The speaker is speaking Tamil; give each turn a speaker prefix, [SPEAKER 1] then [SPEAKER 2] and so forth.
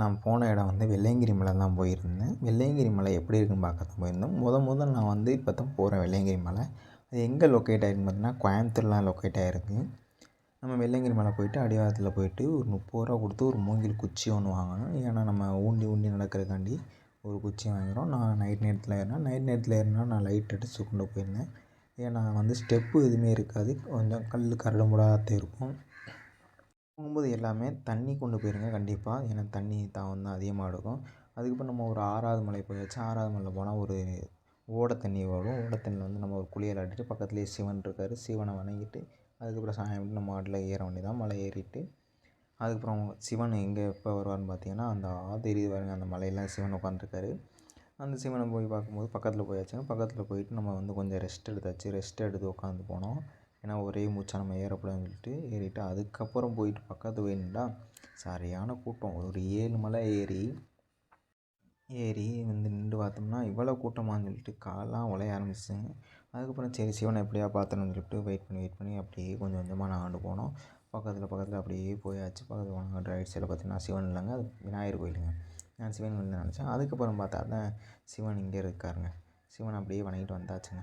[SPEAKER 1] நான் போன இடம் வந்து வெள்ளையங்கிரி மலை தான் போயிருந்தேன். வெள்ளையங்கிரி மலை எப்படி இருக்குன்னு பார்க்க தான் போயிருந்தோம். முத முத நான் வந்து இப்போ தான் போகிறேன் வெள்ளையங்கிரி மலை. அது எங்கே லொக்கேட் ஆகிருக்குன்னு பார்த்தீங்கன்னா கோயம்புத்தூர்லாம் லொக்கேட் ஆகிருக்கு நம்ம வெள்ளையங்கிரி மலை போயிட்டு அடிவாரத்தில் போயிட்டு ஒரு முப்பது ரூபா கொடுத்து ஒரு மூங்கில் குச்சி ஒன்று வாங்கணும் ஏன்னா நம்ம ஊண்டி ஊண்டி நடக்கிறதுக்காண்டி ஒரு குச்சி வாங்கிக்கிறோம் நான் நைட் நேரத்தில் ஏறினா நைட் நேரத்தில் ஏறினா நான் லைட் அடித்து கொண்டு போயிருந்தேன். ஏன்னா வந்து ஸ்டெப்பு எதுவுமே இருக்காது. கொஞ்சம் கல் கரடு முரடாக இருக்கும். போகும்போது எல்லாமே தண்ணி கொண்டு போயிருங்க. கண்டிப்பாக ஏன்னா தண்ணி தாகம் தான் அதிகமாக எடுக்கும். அதுக்கப்புறம் நம்ம ஒரு ஆறாவது மலை போயாச்சு. ஆறாவது மலையில் போனால் ஒரு ஓடை தண்ணி வரும். ஓடை தண்ணியில் வந்து நம்ம ஒரு குளியல் ஆட்டிட்டு பக்கத்துலேயே சிவன் இருக்கார். சிவனை வணங்கிட்டு அதுக்கப்புறம் சாயம் நம்ம மாட்டில் ஏற வேண்டியதான் மலை ஏறிட்டு அதுக்கப்புறம் சிவன் எங்கே எப்போ வருவார்னு பார்த்தீங்கன்னா அந்த ஆதேரி பாருங்க. அந்த மலையில் சிவன் உட்காந்துருக்காரு அந்த சிவனை போய் பார்க்கும்போது பக்கத்தில் போயாச்சுங்க. பக்கத்தில் போயிட்டு நம்ம வந்து கொஞ்சம் ரெஸ்ட் எடுத்தாச்சு. ரெஸ்ட் எடுத்து உட்காந்து போனோம். ஏன்னா ஒரே மூச்சாக நம்ம ஏறக்கூடாதுன்னு சொல்லிட்டு ஏறிட்டு அதுக்கப்புறம் போயிட்டு பக்கத்து போயிருந்தா சரியான கூட்டம். ஒரு ஏழு மலை ஏறி ஏறி வந்து நின்று பார்த்தோம்னா இவ்வளோ கூட்டமான்னு சொல்லிட்டு காலெலாம் உலைய ஆரம்பிச்சிச்சுங்க அதுக்கப்புறம் சரி சிவனை எப்படியா பார்த்துடணும்னு சொல்லிட்டு வெயிட் பண்ணி வெயிட் பண்ணி அப்படியே கொஞ்சம் கொஞ்சமாக நகர்ந்து போனோம். பக்கத்தில் பக்கத்தில் அப்படியே போயாச்சு. பக்கத்தில் போனாங்க ரைட் சைடில் பார்த்தீங்கன்னா சிவன் இல்லைங்க. அது விநாயகர் கோயிலுங்க. நான் சிவன் கோயில் நினச்சேன். அதுக்கப்புறம் பார்த்தா தான் சிவன் இங்கே இருக்காருங்க. சிவனை அப்படியே வணங்கிட்டு வந்தாச்சுங்க.